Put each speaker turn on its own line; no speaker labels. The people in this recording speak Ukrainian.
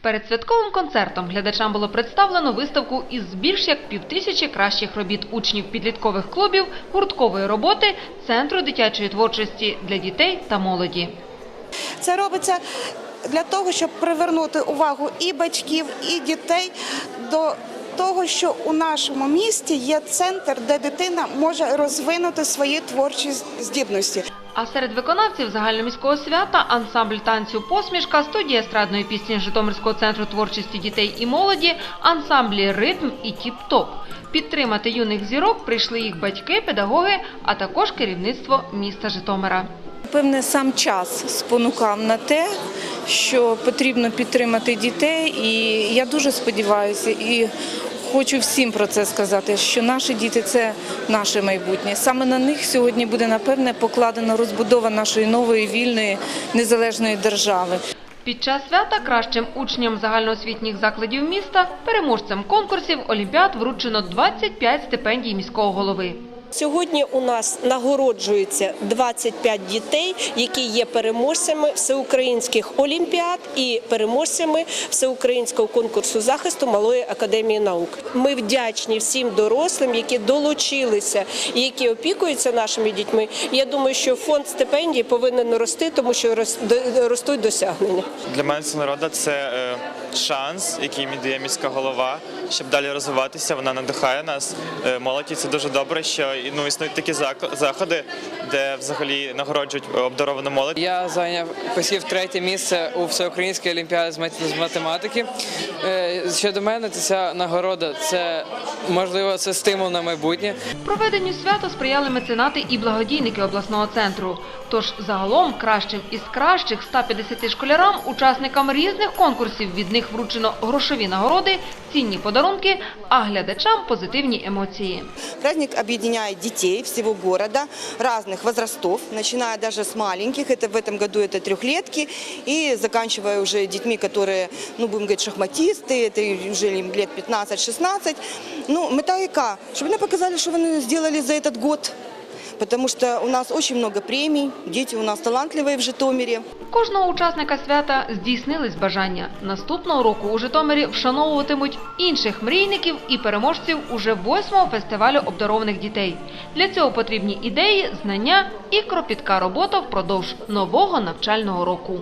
Перед святковим концертом глядачам було представлено виставку із більш як півтисячі кращих робіт учнів підліткових клубів, гурткової роботи, Центру дитячої творчості для дітей та молоді.
Це робиться для того, щоб привернути увагу і батьків, і дітей до того, що у нашому місті є центр, де дитина може розвинути свої творчі здібності.
А серед виконавців загальноміського свята ансамбль танцю «Посмішка», студія естрадної пісні Житомирського центру творчості дітей і молоді, ансамблі «Ритм» і «Тіп-топ». Підтримати юних зірок прийшли їх батьки, педагоги, а також керівництво міста Житомира.
Певне, сам час спонукав на те, що потрібно підтримати дітей, і я дуже сподіваюся і хочу всім про це сказати, що наші діти це наше майбутнє. Саме на них сьогодні буде напевне покладена розбудова нашої нової вільної незалежної держави.
Під час свята кращим учням загальноосвітніх закладів міста, переможцем конкурсів, олімпіад вручено 25 стипендій міського голови.
Сьогодні у нас нагороджується 25 дітей, які є переможцями всеукраїнських олімпіад і переможцями всеукраїнського конкурсу захисту Малої академії наук. Ми вдячні всім дорослим, які долучилися і які опікуються нашими дітьми. Я думаю, що фонд стипендій повинен рости, тому що рос- ростуть досягнення.
Для мене це народа це е, шанс, який мені дає міська голова, щоб далі розвиватися. Вона надихає нас. Е, молоді це дуже добре, що ну існують такі заходи, де взагалі нагороджують обдаровану молодь.
Я зайняв посів третє місце у всеукраїнській олімпіаді з мат- математики. Е, Щодо мене, ця нагорода це можливо це стимул на майбутнє.
Проведенню свята сприяли меценати і благодійники обласного центру. Тож загалом кращим із кращих 150 школярам, учасникам різних конкурсів від них вручено грошові нагороди, цінні подарунки, а глядачам позитивні емоції.
Праздник объединяет детей всего города разных возрастов, начиная даже с маленьких, это в этом году это трехлетки, и заканчивая уже детьми, которые, ну, будем говорить, шахматисты, это уже им лет 15-16. Ну, мета яка? Щоб вони показали, що вони сделали за этот год, потому что у нас очень много премий, дети у нас талантливые в Житомире.
Кожного учасника свята здійснились бажання. Наступного року у Житомирі вшановуватимуть інших мрійників і переможців уже восьмого фестивалю обдарованих дітей. Для цього потрібні ідеї, знання і кропітка робота впродовж нового навчального року.